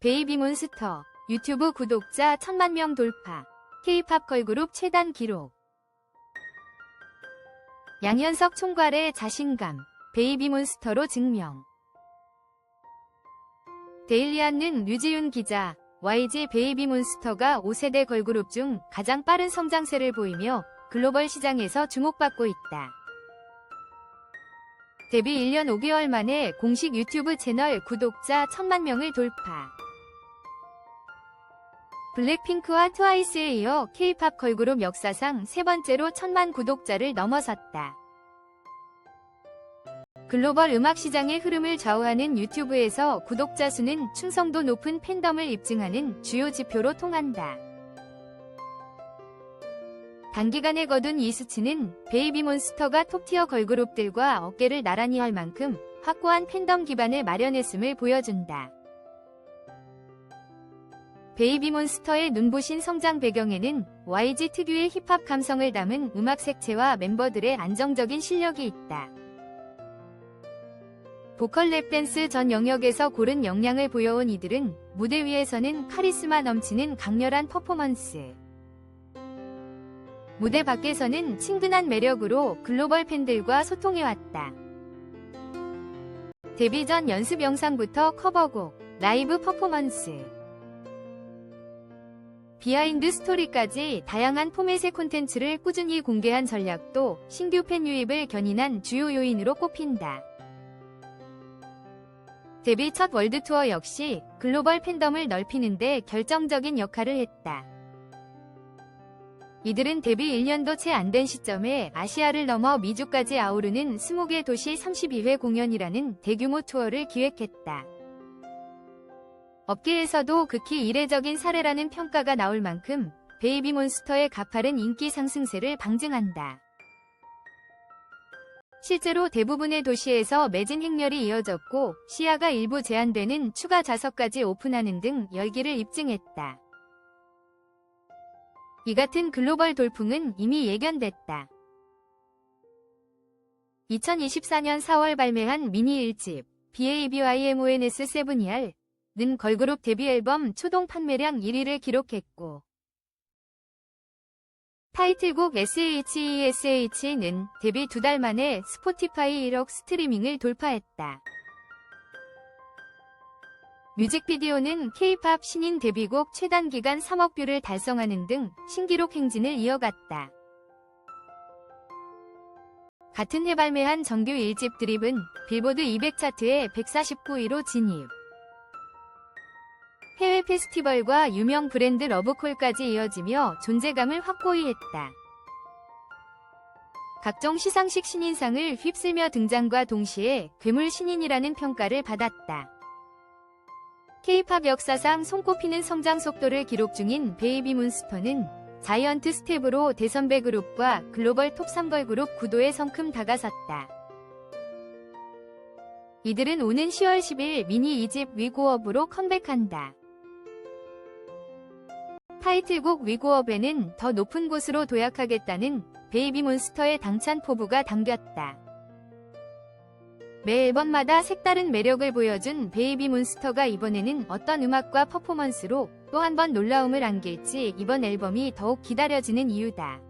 베이비몬스터 유튜브 구독자 1000만 명 돌파 K-팝 걸그룹 최단 기록 양현석 총괄의 자신감 베이비몬스터로 증명 데일리안는 류지윤 기자 YG 베이비몬스터가 5세대 걸그룹 중 가장 빠른 성장세를 보이며 글로벌 시장에서 주목받고 있다. 데뷔 1년 5개월 만에 공식 유튜브 채널 구독자 1000만 명을 돌파. 블랙핑크와 트와이스에 이어 K-팝 걸그룹 역사상 세 번째로 1000만 구독자를 넘어섰다. 글로벌 음악 시장의 흐름을 좌우하는 유튜브에서 구독자 수는 충성도 높은 팬덤을 입증하는 주요 지표로 통한다. 단기간에 거둔 이 수치는 베이비몬스터가 톱티어 걸그룹들과 어깨를 나란히 할 만큼 확고한 팬덤 기반을 마련했음을 보여준다. 베이비몬스터의 눈부신 성장 배경에는 YG 특유의 힙합 감성을 담은 음악 색채와 멤버들의 안정적인 실력이 있다. 보컬 랩댄스 전 영역에서 고른 역량을 보여온 이들은 무대 위에서는 카리스마 넘치는 강렬한 퍼포먼스. 무대 밖에서는 친근한 매력으로 글로벌 팬들과 소통해왔다. 데뷔 전 연습 영상부터 커버곡, 라이브 퍼포먼스, 비하인드 스토리까지 다양한 포맷의 콘텐츠를 꾸준히 공개한 전략도 신규 팬 유입을 견인한 주요 요인으로 꼽힌다. 데뷔 첫 월드투어 역시 글로벌 팬덤을 넓히는데 결정적인 역할을 했다. 이들은 데뷔 1년도 채 안 된 시점에 아시아를 넘어 미주까지 아우르는 20개 도시 32회 공연이라는 대규모 투어를 기획했다. 업계에서도 극히 이례적인 사례라는 평가가 나올 만큼 베이비몬스터의 가파른 인기 상승세를 방증한다. 실제로 대부분의 도시에서 매진 행렬이 이어졌고 시야가 일부 제한되는 추가 좌석까지 오픈하는 등 열기를 입증했다. 이 같은 글로벌 돌풍은 이미 예견됐다. 2024년 4월 발매한 미니 1집 BABYMONS7ER 는 걸그룹 데뷔 앨범 초동 판매량 1위를 기록했고 타이틀곡 SHESH는 데뷔 두 달 만에 스포티파이 1억 스트리밍을 돌파했다. 뮤직비디오는 K-팝 신인 데뷔곡 최단 기간 3억 뷰를 달성하는 등 신기록 행진을 이어갔다. 같은 해 발매한 정규 1집 드립은 빌보드 200 차트에 149위로 진입. 해외 페스티벌과 유명 브랜드 러브콜까지 이어지며 존재감을 확고히 했다. 각종 시상식 신인상을 휩쓸며 등장과 동시에 괴물 신인이라는 평가를 받았다. K-팝 역사상 손꼽히는 성장 속도를 기록 중인 베이비 문스터는 자이언트 스텝으로 대선배 그룹과 글로벌 톱 3걸 그룹 구도에 성큼 다가섰다. 이들은 오는 10월 10일 미니 2집 위고업으로 컴백한다. 타이틀곡 위고업에는 더 높은 곳으로 도약하겠다는 베이비몬스터의 당찬 포부가 담겼다. 매 앨범마다 색다른 매력을 보여준 베이비몬스터가 이번에는 어떤 음악과 퍼포먼스로 또 한 번 놀라움을 안길지 이번 앨범이 더욱 기다려지는 이유다.